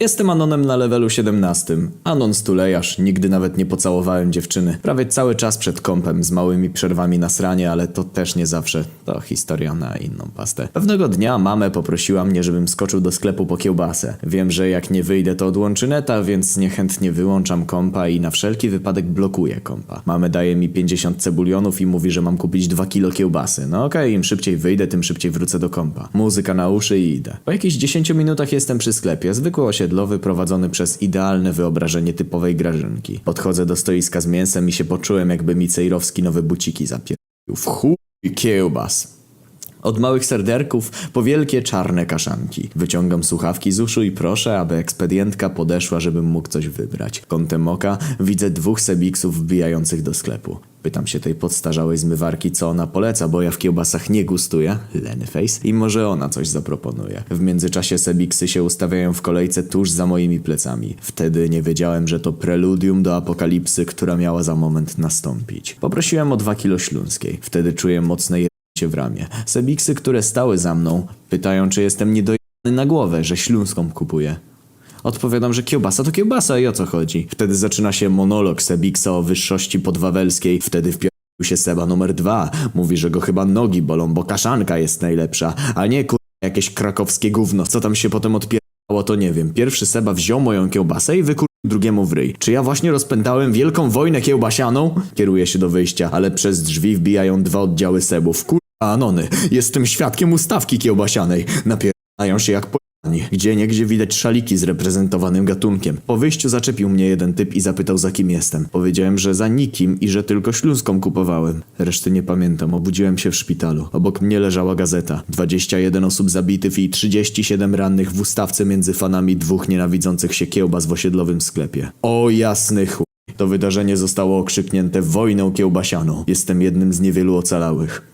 Jestem Anonem na levelu 17. Anon stulejarz, nigdy nawet nie pocałowałem dziewczyny. Prawie cały czas przed kąpem, z małymi przerwami na sranie, ale to też nie zawsze. To historia na inną pastę. Pewnego dnia mamę poprosiła mnie, żebym skoczył do sklepu po kiełbasę. Wiem, że jak nie wyjdę, to odłączy neta, więc niechętnie wyłączam kompa i na wszelki wypadek blokuję kompa. Mamy daje mi 50 cebulionów i mówi, że mam kupić 2 kilo kiełbasy. No okej, im szybciej wyjdę, tym szybciej wrócę do kompa. Muzyka na uszy i idę. Po jakichś 10 minutach jestem przy sklepie, zwykły osiedlowy prowadzony przez idealne wyobrażenie typowej grażynki. Podchodzę do stoiska z mięsem i się poczułem, jakby mi Cejrowski nowe buciki zapierdolił. W chuj kiełbas. Od małych serderków po wielkie czarne kaszanki. Wyciągam słuchawki z uszu i proszę, aby ekspedientka podeszła, żebym mógł coś wybrać. Kątem oka widzę dwóch sebiksów wbijających do sklepu. Pytam się tej podstarzałej zmywarki, co ona poleca, bo ja w kiełbasach nie gustuję, Lennyface, i może ona coś zaproponuje. W międzyczasie sebiksy się ustawiają w kolejce tuż za moimi plecami. Wtedy nie wiedziałem, że to preludium do apokalipsy, która miała za moment nastąpić. Poprosiłem o dwa kilo śląskiej. Wtedy czuję mocne je cię w ramię. Sebiksy, które stały za mną, pytają, czy jestem niedojany na głowę, że śląską kupuję. Odpowiadam, że kiełbasa to kiełbasa i o co chodzi. Wtedy zaczyna się monolog Sebiksa o wyższości podwawelskiej. Wtedy wpierdolił się Seba numer dwa. Mówi, że go chyba nogi bolą, bo kaszanka jest najlepsza, a nie kur... jakieś krakowskie gówno. Co tam się potem odpierało, to nie wiem. Pierwszy Seba wziął moją kiełbasę i wykur... drugiemu w ryj. Czy ja właśnie rozpętałem wielką wojnę kiełbasianą? Kieruję się do wyjścia, ale przez drzwi wbijają dwa oddziały Sebów. Kur... Anony, jestem świadkiem ustawki kiełbasianej. Napierają się jak po... Gdzie niegdzie widać szaliki z reprezentowanym gatunkiem. Po wyjściu zaczepił mnie jeden typ i zapytał za kim jestem. Powiedziałem, że za nikim i że tylko śląską kupowałem. Reszty nie pamiętam, obudziłem się w szpitalu. Obok mnie leżała gazeta. 21 osób zabitych i 37 rannych w ustawce między fanami dwóch nienawidzących się kiełbas w osiedlowym sklepie. O jasny chuj. To wydarzenie zostało okrzyknięte wojną kiełbasianą. Jestem jednym z niewielu ocalałych.